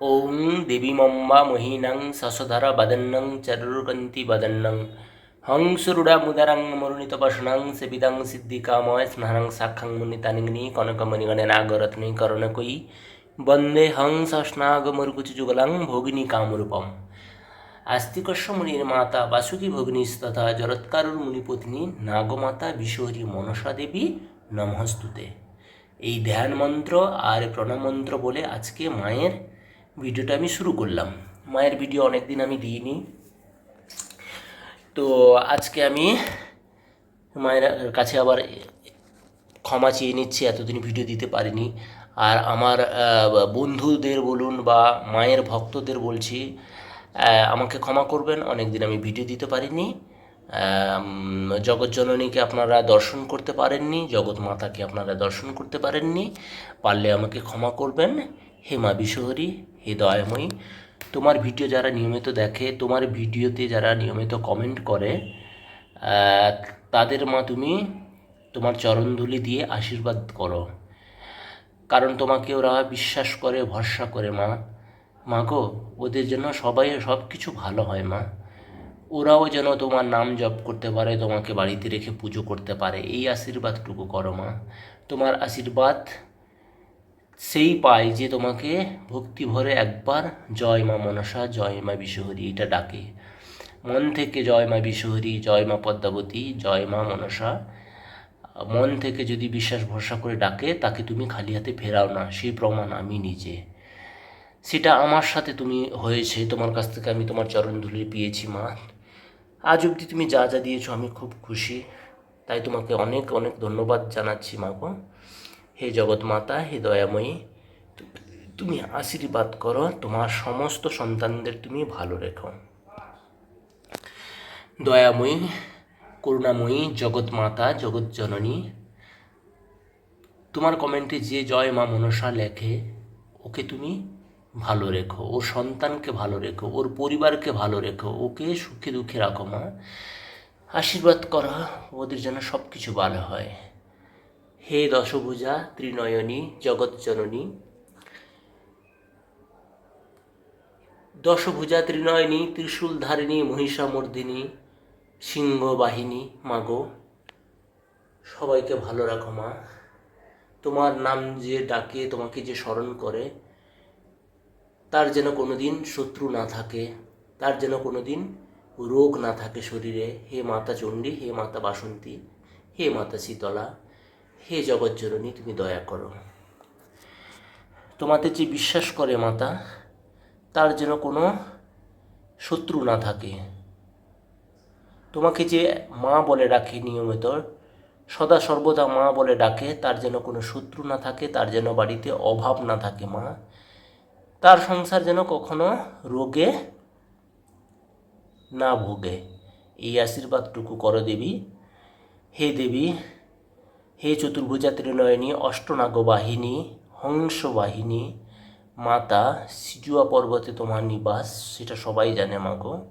ॐ देवीमम्बा मोहिनं ससधर वदन्नं चरुर्कन्ति वदन्नं हंसुरुडामुदरं मरुणितपशनं सेविदं सिद्धिकामय स्मरं साक्षं मुनितानिग्नि कनकमणिगणे नागरत्ने करणकयि वन्दे हंसस्नागमरुकुचुजुगलं ভগিনী কামরূপম আস্তিকস্য মুনির মাতা বাসুকী ভগিনীস্তথা জরৎকারুর মুনিপত্নী নাগমাতা বিশ্বহরী মনসা দেবী নমস্তুতে এই ধ্যান মন্ত্র আর প্রণাম মন্ত্র বলে আজকে মায়ের ভিডিওটা আমি শুরু করলাম। মায়ের ভিডিও অনেক দিন আমি দিইনি। তো আজকে আমি মায়ের কাছে আবার ক্ষমা চেয়ে নিচ্ছি এতদিন ভিডিও দিতে পারিনি। আর আমার বন্ধুদের বলুন বা মায়ের ভক্তদের বলছি আমাকে ক্ষমা করবেন অনেক দিন আমি ভিডিও দিতে পারিনি। আম, জগৎ জননীকে আপনারা দর্শন করতে পারেননি জগৎ মাতাকে আপনারা দর্শন করতে পারেননি। পারলে আমাকে ক্ষমা করবেন। হে মা বিশ্বহরী হে দয়াময়ী তোমার ভিডিও যারা নিয়মিত দেখে, তোমার ভিডিওতে যারা নিয়মিত কমেন্ট করে তাদের মা তুমি তোমার চরণধুলি দিয়ে আশীর্বাদ করো। কারণ তোমাকে ওরা বিশ্বাস করে, ভরসা করে মা। মা গো, ওদের জন্য সবাই সব কিছু ভালো হয় মা। ওরাও যেন তোমার নাম জপ করতে পারে, তোমাকে বাড়িতে রেখে পুজো করতে পারে। এই আশীর্বাদটুকু করো মা। তোমার আশীর্বাদ সেই পায় যে তোমাকে ভক্তি ভরে একবার জয় মা মনসা, জয় মা বিশ্বহরী এটা ডাকে। মন থেকে জয় মা বিশ্বহরী জয় মা পদ্মাবতী, জয় মা মনসা। মন থেকে যদি বিশ্বাস ভরসা করে ডাকে, তাকে তুমি খালি হাতে ফেরাও না সেই প্রমাণ আমি নিজে। সেটা আমার সাথে তুমি হয়েছে, তোমার কাছ থেকে আমি তোমার চরণধুলি পেয়েছি মা। আজ অবধি তুমি যা যা দিয়েছ আমি খুব খুশি। তাই তোমাকে অনেক অনেক ধন্যবাদ জানাচ্ছি মা গো। হে জগৎ মাতা হে দয়াময়ী, তুমি আশীর্বাদ করো, তোমার সমস্ত সন্তানদের তুমি ভালো রেখো। দয়াময়ী, করুণাময়ী জগৎ মাতা জগৎ জননী তোমার কমেন্টে যে জয় মা মনসা লেখে, ওকে তুমি ভালো রেখো, ওর সন্তানকে ভালো রেখো, ওর পরিবারকে ভালো রেখো, ওকে সুখে দুঃখে রাখো মা। আশীর্বাদ করা ওদের যেন সব কিছু ভালো হয়। হে দশভুজা, ত্রিনয়নী জগৎ জননী দশভুজা, ত্রিনয়নী, ত্রিশূলধারিণী, মহিষামর্দিনী, সিংহবাহিনী, মাগো। সবাইকে ভালো রাখো, মা। তোমার নাম যে ডাকে, তোমাকে যে স্মরণ করে, তার যেন কোনোদিন শত্রু না থাকে, তার যেন কোনোদিন রোগ না থাকে শরীরে। হে মাতা চণ্ডী, হে মাতা বাসন্তী, হে মাতা শীতলা হে জগজ্জননী তুমি দয়া করো। তোমাতে যে বিশ্বাস করে মাতা, তার যেন কোনো শত্রু না থাকে। তোমাকে যে মা বলে ডাকে নিয়মিত, সদা সর্বদা মা বলে ডাকে, তার যেন কোনো শত্রু না থাকে, তার যেন বাড়িতে অভাব না থাকে মা। তার সংসার যেন কখনো রোগে না ভোগে। এই আশীর্বাদটুকু করো দেবী। হে দেবী হে চতুর্ভুজা ত্রিনয়নী অষ্টনাগ বাহিনী হংস বাহিনী মাতা, সিজুয়া পর্বতে তোমার নিবাস, সেটা সবাই জানে মাগো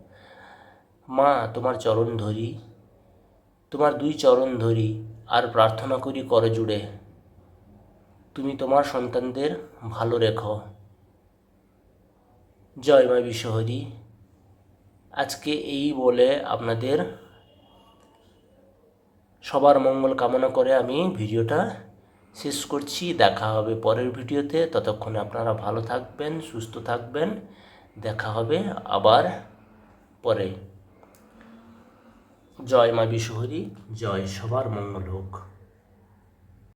মা, তোমার চরণ ধরি, তোমার দুই চরণ ধরি, আর প্রার্থনা করি করে জুড়ে। তুমি তোমার সন্তানদের ভালো রেখো। জয় মা বিশ্বহরি। আজকে এই বলে আপনাদের সবার মঙ্গল কামনা করে আমি ভিডিওটা শেষ করছি। দেখা হবে পরের ভিডিওতে। ততক্ষণে আপনারা ভালো থাকবেন, সুস্থ থাকবেন। দেখা হবে আবার পরে। জয় মা বিশ্বহরি জয় সবার মঙ্গল হোক।